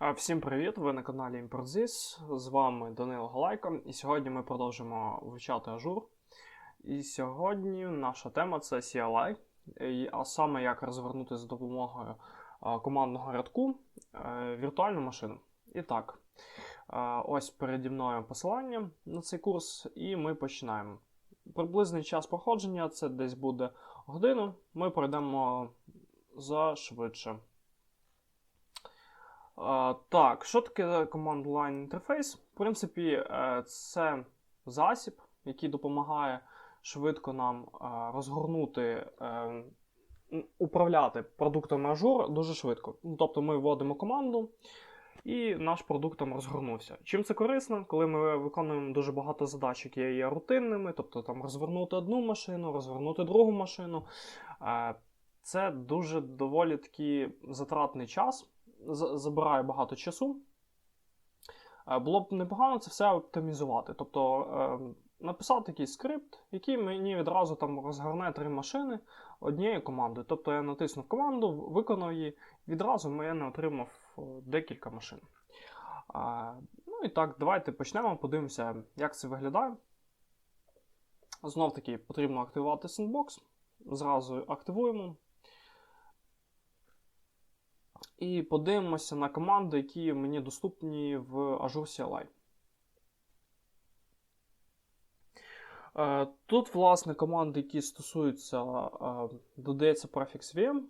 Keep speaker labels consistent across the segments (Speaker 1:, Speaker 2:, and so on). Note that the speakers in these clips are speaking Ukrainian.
Speaker 1: Всім привіт! Ви на каналі ImportZis. З вами Данило Галайко. І сьогодні ми продовжимо вивчати ажур. І сьогодні наша тема це CLI, а саме як розвернути за допомогою командного рядку е, віртуальну машину. І так, ось переді мною посилання на цей курс, і ми починаємо. Приблизний час проходження це десь буде годину. Ми пройдемо за швидше. Е, Так, що таке Command Line інтерфейс? В принципі, е, це засіб, який допомагає швидко нам е, розгорнути, е, управляти продуктами Azure дуже швидко. Ну, Тобто ми вводимо команду, і наш продукт там розгорнувся. Чим це корисно, коли ми виконуємо дуже багато задач, які є рутинними, тобто там розвернути одну машину, розвернути другу машину. Це дуже доволі такий затратний час забирає багато часу. Е, Було б непогано це все оптимізувати. Тобто е, написати якийсь скрипт, який мені відразу там розгорне три машини однією командою. Тобто я натиснув команду, виконав її, відразу я не отримав е, декілька машин. Ну і так, давайте почнемо, подивимося, як це виглядає. Знов таки потрібно активувати Sandbox. Зразу активуємо. І подивимося на команди, які мені доступні в Azure CLI. Е, Тут, власне, команди, які стосуються, е, додається префікс VM,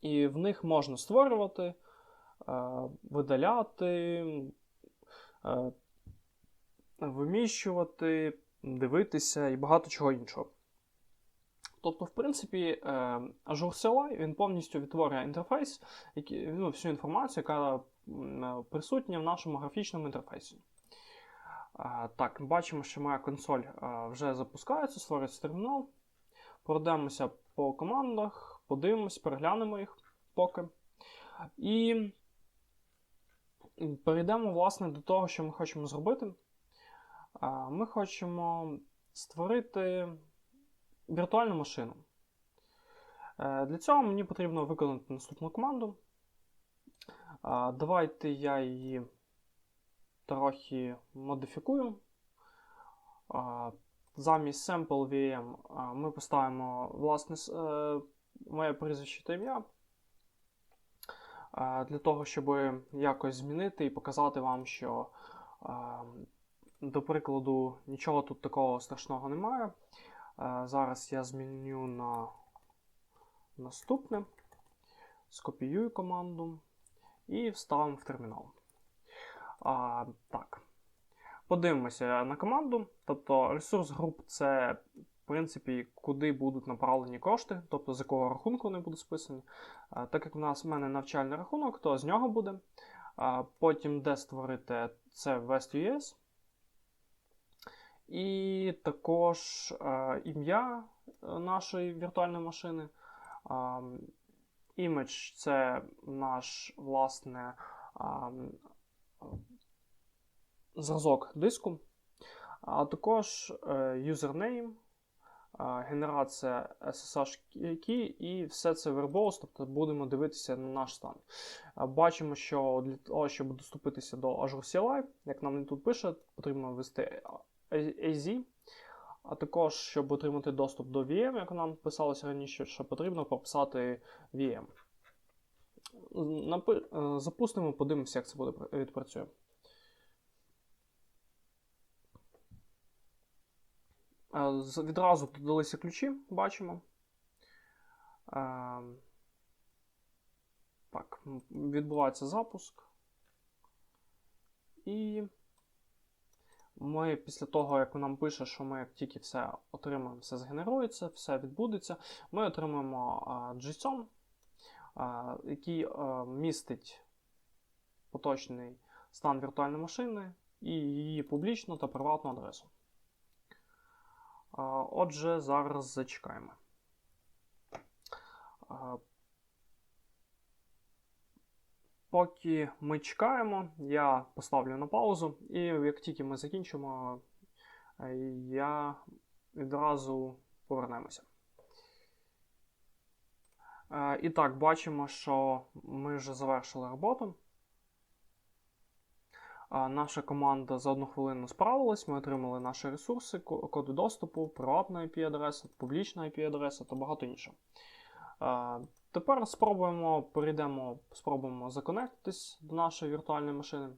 Speaker 1: і в них можна створювати, е, видаляти, виміщувати, дивитися і багато чого іншого. Тобто, в принципі, е, Azure CLI він повністю відтворює інтерфейс, який, ну, всю інформацію, яка присутня в нашому графічному інтерфейсі. Е, Так, бачимо, що моя консоль е, вже запускається, створюється термінал. Пройдемося по командах, подивимось, переглянемо їх поки. І перейдемо, власне, до того, що ми хочемо зробити. Ми хочемо створити віртуальну машину. Е, Для цього мені потрібно виконати наступну команду. Е, Давайте я її трохи модифікую. Е, Замість sample VM ми поставимо власне моє прізвище та ім'я. Для того, щоб якось змінити і показати вам, що, до прикладу, нічого тут такого страшного немає. Е, Зараз я зміню на наступне. Скопіюю команду і вставимо в термінал. А, так. Подивимося на команду. Тобто ресурс груп це, в принципі, куди будуть направлені кошти, тобто з якого рахунку вони будуть списані. А, так як в нас в мене навчальний рахунок, то з нього буде. А, потім де створити це West.us. І також е, ім'я е, нашої віртуальної машини. Image це наш власне зразок диску. А також е, е, генерація SSH key і все це verbose, тобто будемо дивитися на наш стан. Бачимо, що для того, щоб доступитися до Azure CLI, як нам тут пише, потрібно ввести AZ. А також, щоб отримати доступ до VM, як нам писалося раніше, що потрібно прописати VM. Е, Запустимо, подивимося, як це буде відпрацює. Е, Відразу додалися ключі, бачимо. Е, Так, відбувається запуск. І ми після того, як нам пише, що ми як тільки все отримаємо, все згенерується, все відбудеться, ми отримаємо JSON, який містить поточний стан віртуальної машини і її публічну та приватну адресу. Отже, зараз зачекаємо. А, Поки ми чекаємо, я поставлю на паузу, і як тільки ми закінчимо, е, я відразу повернемося. Е, І так, бачимо, що ми вже завершили роботу. Е, Наша команда за одну хвилину справилась, ми отримали наші ресурси, коди доступу, приватна IP-адреса, публічна IP-адреса та багато іншого. Тепер спробуємо, перейдемо, спробуємо законектитись до нашої віртуальної машини.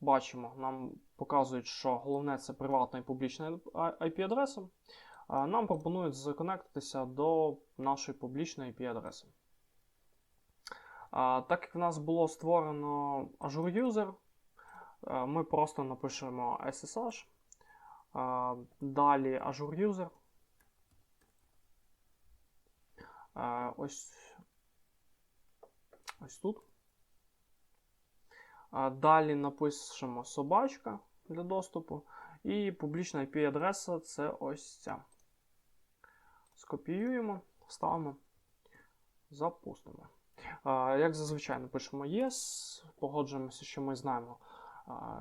Speaker 1: Бачимо, нам показують, що головне це приватна і публічна IP-адреса. Нам пропонують законектитися до нашої публічної IP-адреси. Так як в нас було створено Azure User, ми просто напишемо SSH. Далі Azure User. Е, Ось, ось тут. Далі напишемо собачка для доступу. І публічна IP-адреса це ось ця. Скопіюємо, вставимо, запустимо. Як зазвичай напишемо Yes, погоджуємося, що ми знаємо,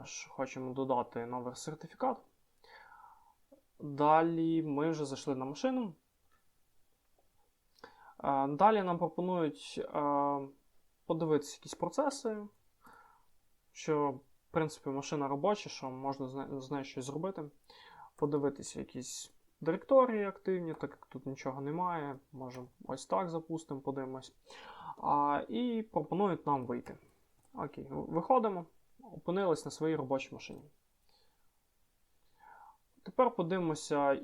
Speaker 1: що хочемо додати новий сертифікат. Далі ми вже зайшли на машину. Далі нам пропонують подивитися якісь процеси, що, в принципі, машина робоча, що можна з нею щось зробити. Подивитися якісь директорії активні, так як тут нічого немає. Можемо ось так запустимо, подивимось. І пропонують нам вийти. Окей, виходимо, опинились на своїй робочій машині. Тепер подивимося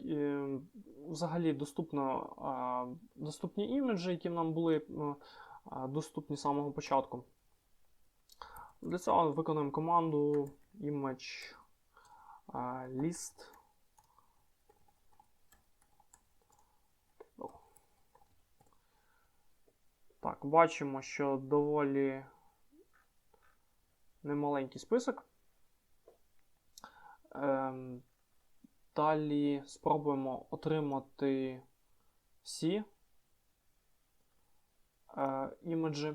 Speaker 1: взагалі доступно, доступні іміджі, які нам були е, доступні з самого початку. Для цього виконуємо команду image list. Так, бачимо, що доволі немаленький список. Далі спробуємо отримати всі е, імеджі.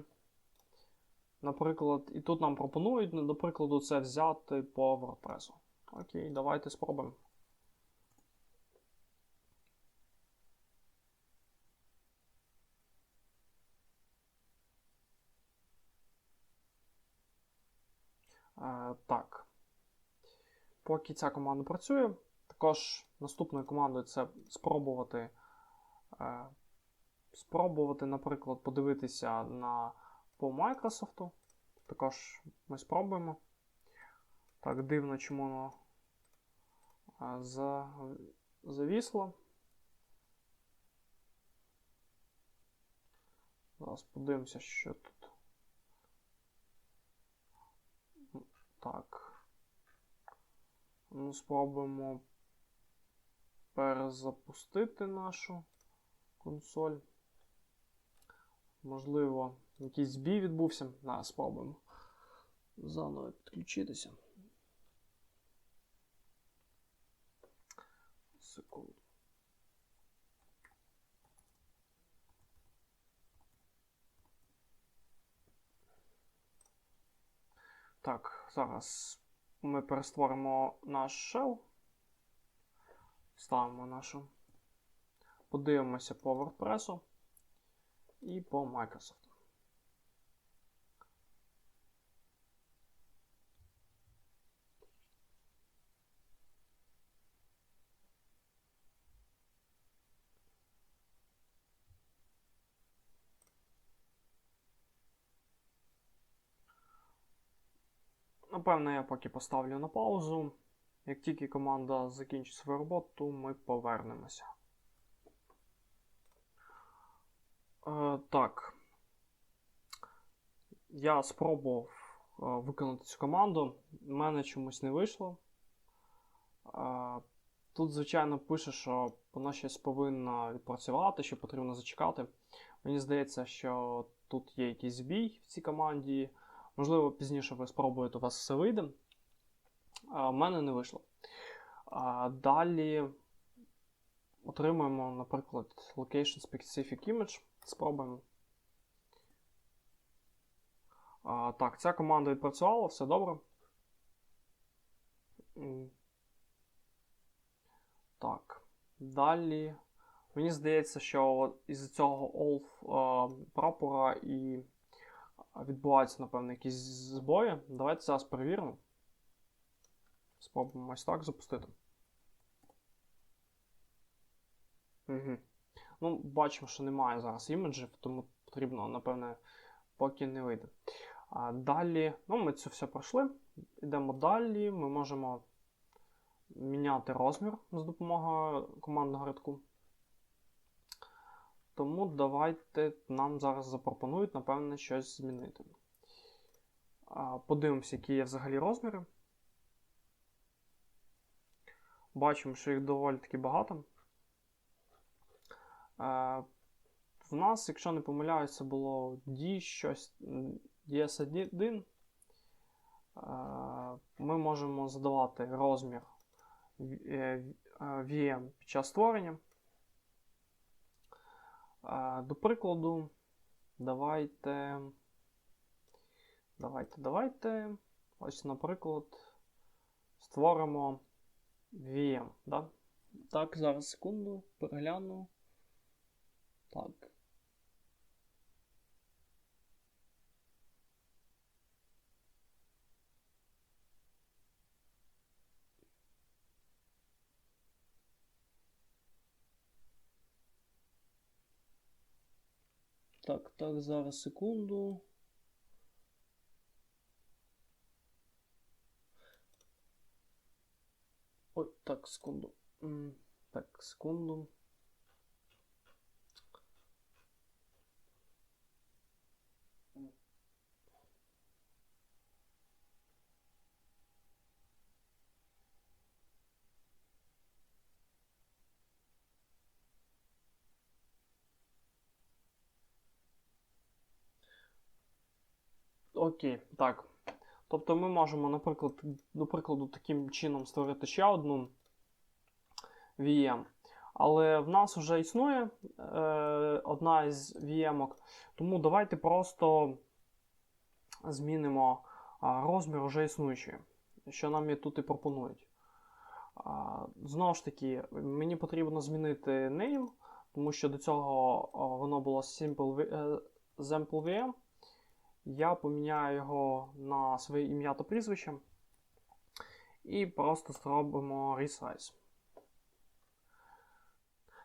Speaker 1: Наприклад, і тут нам пропонують, до прикладу, це взяти по WordPress. Окей, давайте спробуємо. Е, так. Поки ця команда працює, також наступною командою це спробувати, е, спробувати, наприклад, подивитися на по Microsoft. Також ми спробуємо. Так, дивно, чому воно е, за, завісло. Зараз подивимося, що тут. Так. Ну, спробуємо перезапустити нашу консоль. Можливо, якийсь збій відбувся. На, спробуємо. Заново підключитися. Секунду. Так, зараз ми перестворимо наш shell. Ставимо нашу. Подивимося по WordPress і по Microsoft. Напевно, я поки поставлю на паузу. Як тільки команда закінчить свою роботу, ми повернемося. Е, так. Я спробував е, виконати цю команду. У мене чомусь не вийшло. Е, тут, звичайно, пише, що воно щось повинно відпрацювати, що потрібно зачекати. Мені здається, що тут є якийсь збій в цій команді. Можливо, пізніше ви спробуєте, у вас все вийде. В мене не вийшло. Далі отримуємо, наприклад, Location Specific Image. Спробуємо. Так, ця команда відпрацювала, все добре. Так. Далі Мені здається, що із цього олф прапора і відбуваються, напевно, якісь збої. Давайте зараз перевіримо. Спробуємо ось так запустити. Угу. Ну, бачимо, що немає зараз іміджів, тому потрібно, напевне, поки не вийде. А Далі, ну, ми це все пройшли. Йдемо далі. Ми можемо міняти розмір з допомогою командного рядку. Тому давайте нам зараз запропонують, напевне, щось змінити. Подивимося, які є взагалі розміри. Бачимо, що їх доволі таки багато. В нас, якщо не помиляюся, було D щось DS1. Ми можемо задавати розмір VM під час створення. До прикладу, давайте. Давайте, давайте. Ось, наприклад, створимо VM. Да? Так, зараз секунду, перегляну. Так. Так, так, зараз секунду. Так, секунду. Так, секунду. Окей, так. Тобто ми можемо, наприклад, до прикладу, таким чином створити ще одну VM. Але в нас вже існує е, одна із VM, тому давайте просто змінимо розмір вже існуючої, що нам і тут і пропонують. Знову ж таки, мені потрібно змінити name, тому що до цього воно було Simple, е, VM. Я поміняю його на своє ім'я та прізвище. І просто зробимо resize.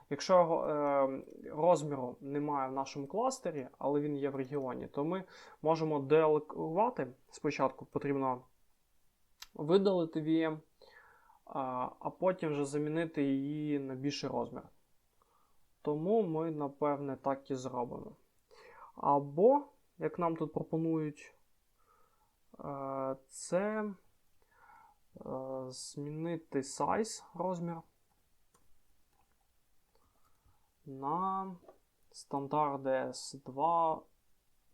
Speaker 1: Якщо е, розміру немає в нашому кластері, але він є в регіоні, то ми можемо деалокувати. Спочатку потрібно видалити VM, а потім вже замінити її на більший розмір. Тому ми, напевне, так і зробимо. Або як нам тут пропонують, е, це е, змінити size розмір на стандарт DS2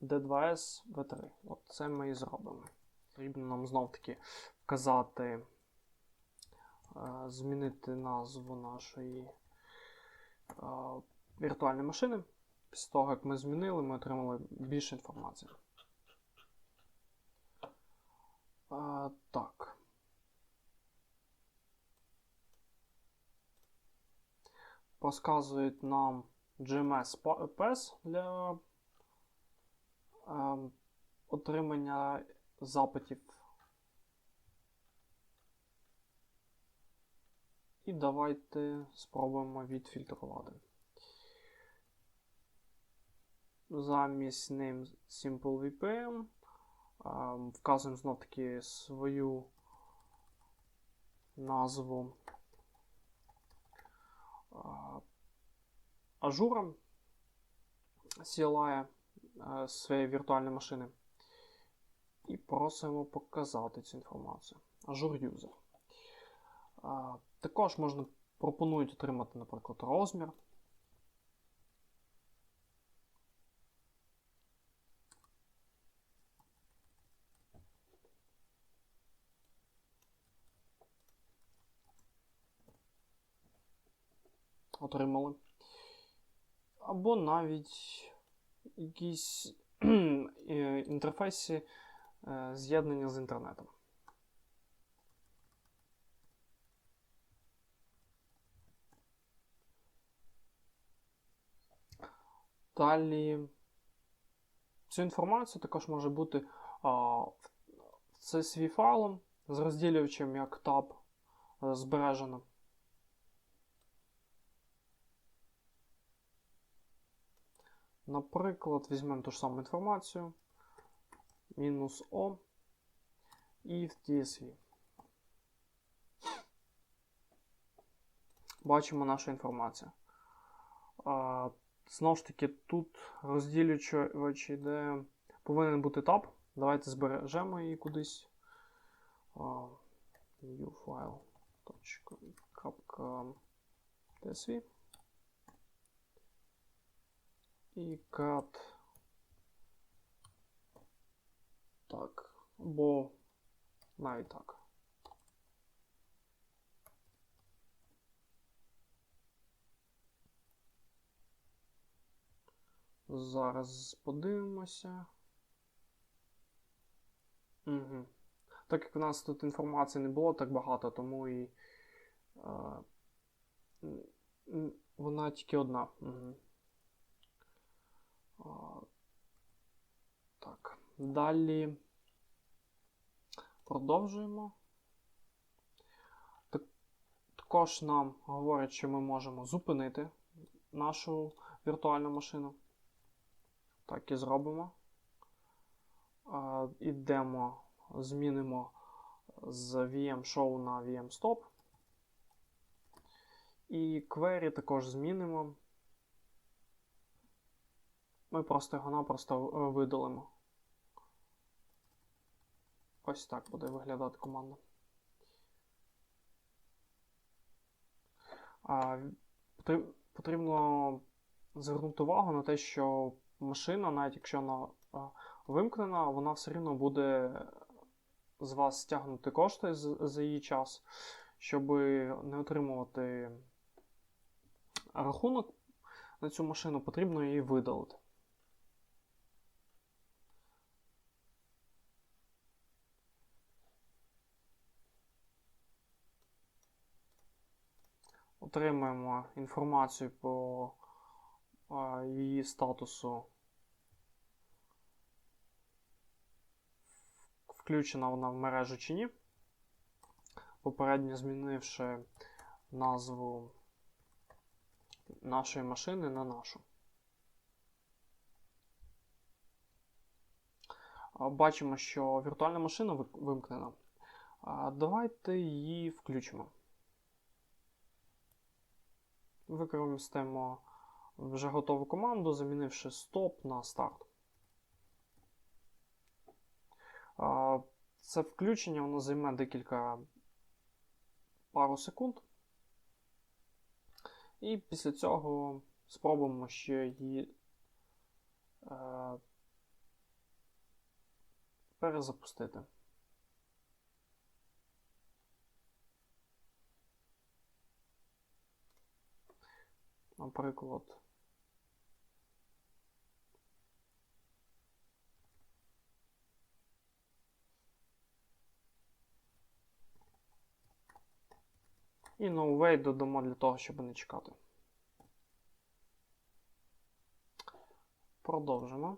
Speaker 1: D2S V3. От це ми і зробимо. Потрібно нам знов-таки вказати, е, змінити назву нашої віртуальної машини. Після того, як ми змінили, ми отримали більше інформації. А, Так. Розказують нам GMS PES для е, отримання запитів. І давайте спробуємо відфільтрувати замість name Simple VPN. Вказуємо знов таки свою назву ажура CLI своєї віртуальної машини. І просимо показати цю інформацію. Azure User. Також можна пропонують отримати, наприклад, розмір. Отримали. Або навіть якісь е, інтерфейси е, з'єднання з інтернетом. Далі цю інформацію також може бути а, в CSV файлом з розділювачем як tab е, збережено. Наприклад, візьмемо ту ж саму інформацію. Мінус О і в TSV. Бачимо нашу інформацію. Знову ж таки, тут розділювач йде, повинен бути таб. Давайте збережемо її кудись. А, New file. .tsv і cat. Так, бо навіть так. Зараз подивимося. Угу. Так як в нас тут інформації не було так багато, тому і а, вона тільки одна. Угу. Так, далі продовжуємо. Також нам говорять, що ми можемо зупинити нашу віртуальну машину. Так і зробимо. Ідемо, змінимо з VM Show на VM Stop. І query також змінимо. Ми просто його-напросто видалимо. Ось так буде виглядати команда. Потрібно звернути увагу на те, що машина, навіть якщо вона вимкнена, вона все рівно буде з вас стягнути кошти за її час, щоб не отримувати рахунок на цю машину, потрібно її видалити. Отримаємо інформацію по її статусу. Включена вона в мережу чи ні. Попередньо змінивши назву нашої машини на нашу. Бачимо, що віртуальна машина вимкнена. Давайте її включимо. Використаємо вже готову команду, замінивши стоп на старт. Це включення воно займе декілька пару секунд. І після цього спробуємо ще її е, перезапустити. Наприклад. І no додамо для того, щоб не чекати. Продовжимо.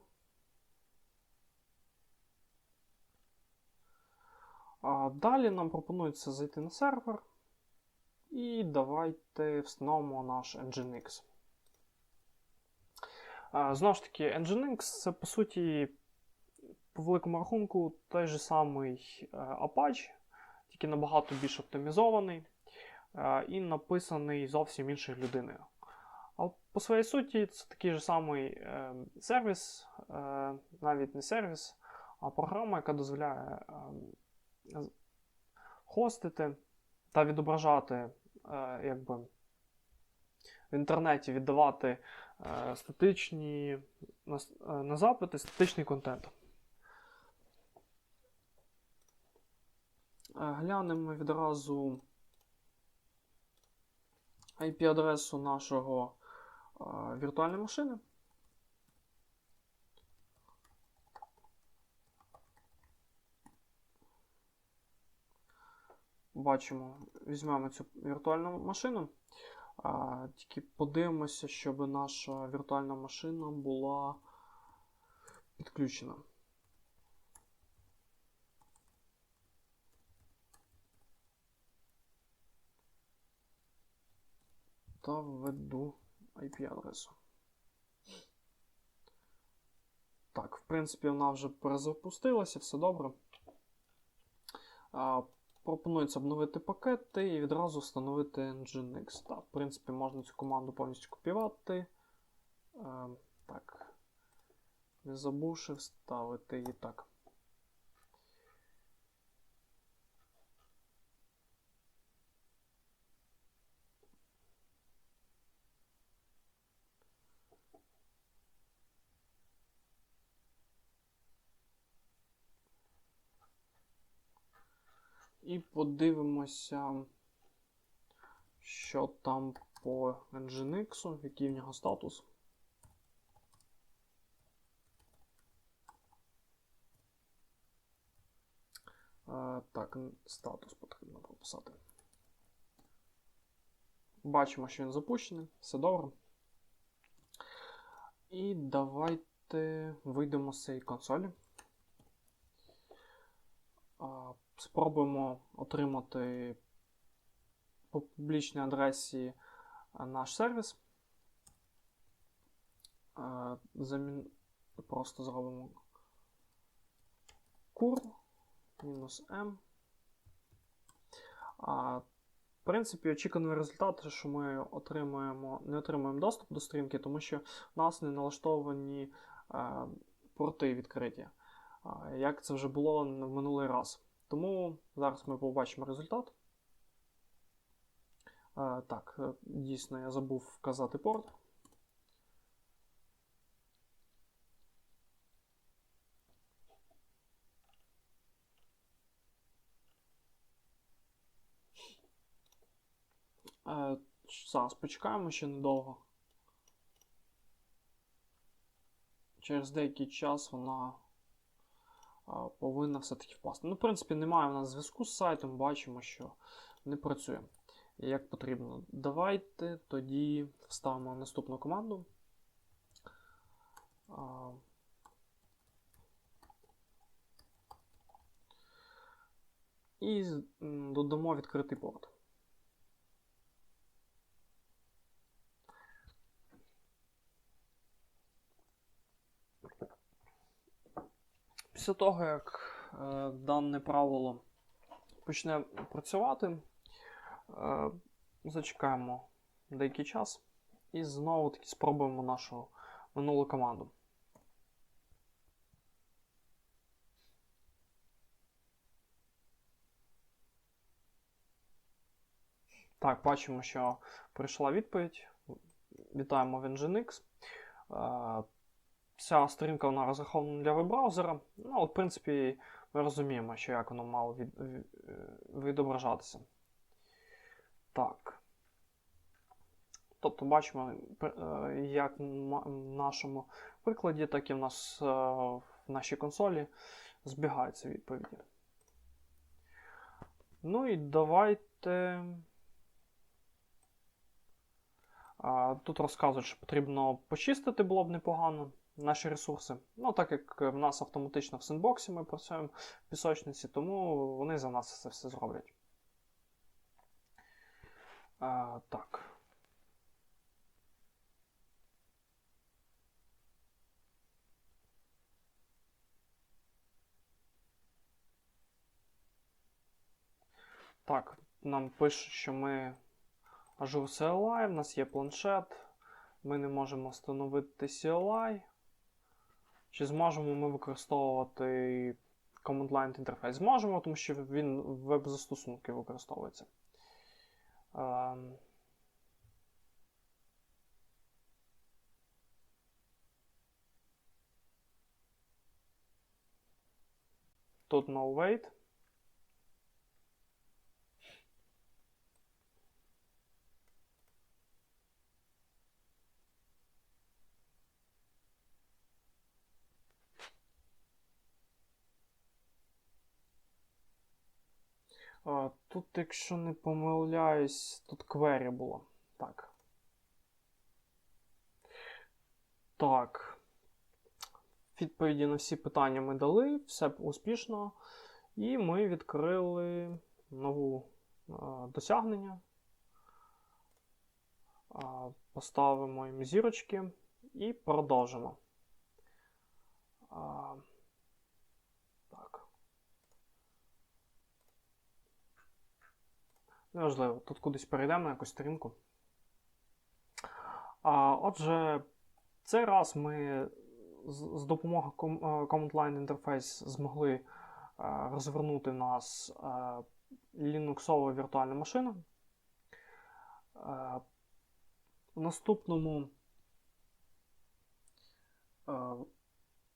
Speaker 1: Далі нам пропонується зайти на сервер. І давайте встановимо наш Nginx. Знову ж таки, Nginx це, по суті, по великому рахунку той же самий е, Apache, тільки набагато більш оптимізований і написаний зовсім іншою людиною. А по своїй суті, це такий же самий е, сервіс, е, навіть не сервіс, а програма, яка дозволяє хостити та відображати е, якби, в інтернеті віддавати е, статичні на, на запити статичний контент. Глянемо відразу IP-адресу нашого віртуальної машини. Бачимо, візьмемо цю віртуальну машину. А, тільки подивимося, щоб наша віртуальна машина була підключена. Та введу IP-адресу. Так, в принципі, вона вже перезапустилася, все добре. Пропонується обновити пакети і відразу встановити Nginx. Так, в принципі, можна цю команду повністю копіювати. Е, так. Не забувши вставити її так. І подивимося, що там по Nginx, який в нього статус. Е, Так, статус потрібно прописати. Бачимо, що він запущений, все добре. І давайте вийдемо з цієї консолі. Спробуємо отримати по публічній адресі наш сервіс. Замін... Просто зробимо кур мінус m. В принципі, очікуваний результат, що ми отримуємо, не отримуємо доступ до сторінки, тому що в нас не налаштовані а, порти відкриті, а, як це вже було в минулий раз. Тому зараз ми побачимо результат. Так, дійсно, я забув вказати порт. Е, Зараз почекаємо ще недовго. Через деякий час вона е, повинна все-таки впасти. Ну, в принципі, немає в нас зв'язку з сайтом, бачимо, що не працює як потрібно. Давайте тоді вставимо наступну команду. І додамо відкритий порт. Після того, як е, дане правило почне працювати, е, зачекаємо деякий час і знову таки спробуємо нашу минулу команду. Так, бачимо, що прийшла відповідь. Вітаємо в Nginx. Е, Ця сторінка вона розрахована для веб-браузера. Ну, але, в принципі, ми розуміємо, що як воно мало від, від, відображатися. Так. Тобто бачимо, як в нашому прикладі, так і в нас в нашій консолі збігаються відповіді. Ну і давайте. Тут розказують, що потрібно почистити було б непогано наші ресурси. Ну, так як в нас автоматично в синбоксі ми працюємо в пісочниці, тому вони за нас це все зроблять. А, Так. Так, нам пишуть, що ми Azure CLI, в нас є планшет, ми не можемо встановити CLI. Чи зможемо ми використовувати Command Line інтерфейс? Зможемо, тому що він в веб-застосунки використовується. Ем. Тут no wait. Тут, якщо не помиляюсь, тут квері було. Так. Так. Відповіді на всі питання ми дали, все успішно. І ми відкрили нову а, досягнення. А, Поставимо їм зірочки і продовжимо. А, Неважливо, тут кудись перейдемо на якусь сторінку. А, отже, цей раз ми з, з допомогою е, Command Line Interface змогли е, розвернути в нас е, Linuxова віртуальна машина. Е, в наступному е,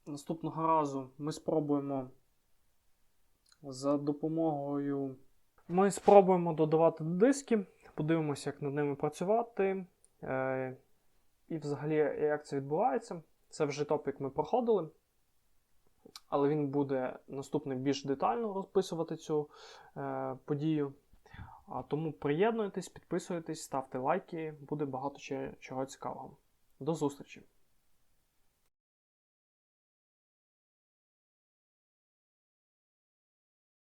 Speaker 1: наступного разу ми спробуємо за допомогою. Ми спробуємо додавати диски, подивимося, як над ними працювати. Е, і взагалі, як це відбувається. Це вже топік ми проходили, але він буде наступний більш детально розписувати цю е, подію. А тому приєднуйтесь, підписуйтесь, ставте лайки, буде багато чого цікавого. До зустрічі!